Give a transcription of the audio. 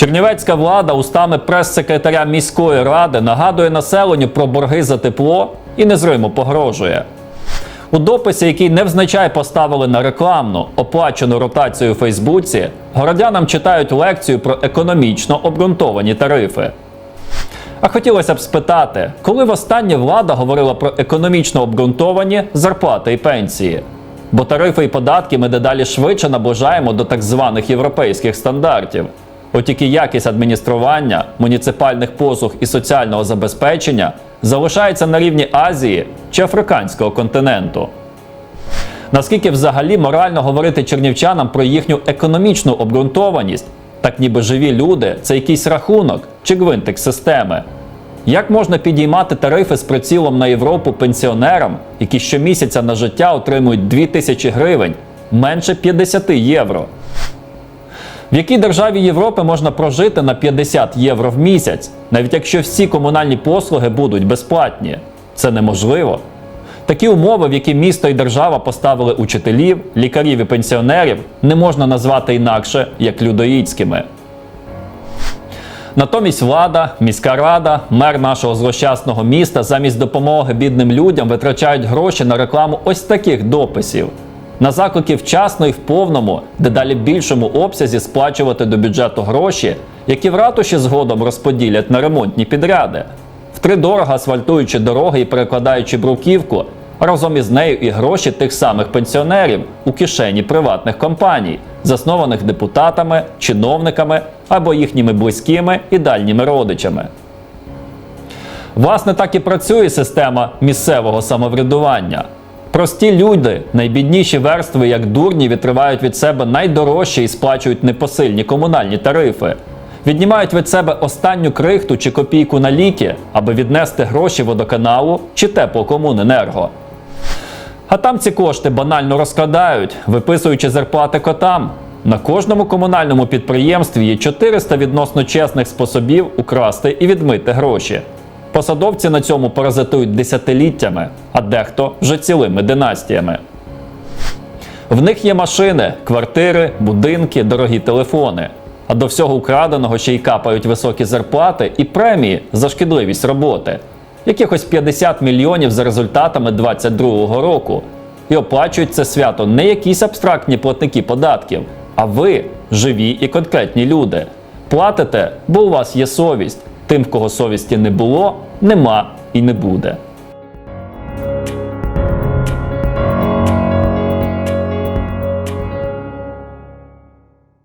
Чернівецька влада устами прес-секретаря міської ради нагадує населенню про борги за тепло і незримо погрожує. У дописі, який невзначай поставили на рекламну, оплачену ротацію у Фейсбуці, городянам читають лекцію про економічно обґрунтовані тарифи. А хотілося б спитати, коли востаннє влада говорила про економічно обґрунтовані зарплати і пенсії? Бо тарифи і податки ми дедалі швидше наближаємо до так званих європейських стандартів. От тільки якість адміністрування, муніципальних послуг і соціального забезпечення залишається на рівні Азії чи африканського континенту. Наскільки взагалі морально говорити чернівчанам про їхню економічну обґрунтованість, так ніби живі люди це якийсь рахунок чи гвинтик системи? Як можна підіймати тарифи з прицілом на Європу пенсіонерам, які щомісяця на життя отримують 2000 гривень, менше 50 євро? В якій державі Європи можна прожити на 50 євро в місяць, навіть якщо всі комунальні послуги будуть безплатні? Це неможливо. Такі умови, в які місто і держава поставили учителів, лікарів і пенсіонерів, не можна назвати інакше як людоїдськими. Натомість влада, міська рада, мер нашого злощасного міста замість допомоги бідним людям витрачають гроші на рекламу ось таких дописів. На заклики вчасно і в повному, дедалі більшому обсязі сплачувати до бюджету гроші, які в ратуші згодом розподілять на ремонтні підряди, втридорога асфальтуючи дороги і перекладаючи бруківку, разом із нею і гроші тих самих пенсіонерів у кишені приватних компаній, заснованих депутатами, чиновниками або їхніми близькими і дальніми родичами. Власне, так і працює система місцевого самоврядування. Прості люди, найбідніші верстви, як дурні, відривають від себе найдорожче і сплачують непосильні комунальні тарифи. Віднімають від себе останню крихту чи копійку на ліки, аби віднести гроші водоканалу чи теплокомуненерго. А там ці кошти банально розкрадають, виписуючи зарплати котам. На кожному комунальному підприємстві є 400 відносно чесних способів украсти і відмити гроші. Посадовці на цьому паразитують десятиліттями, а дехто вже цілими династіями. В них є машини, квартири, будинки, дорогі телефони. А до всього украденого ще й капають високі зарплати і премії за шкідливість роботи. Якихось 50 мільйонів за результатами 2022 року. І оплачують це свято не якісь абстрактні платники податків, а ви живі і конкретні люди. Платите, бо у вас є совість. Тим, в кого совісті не було, нема і не буде.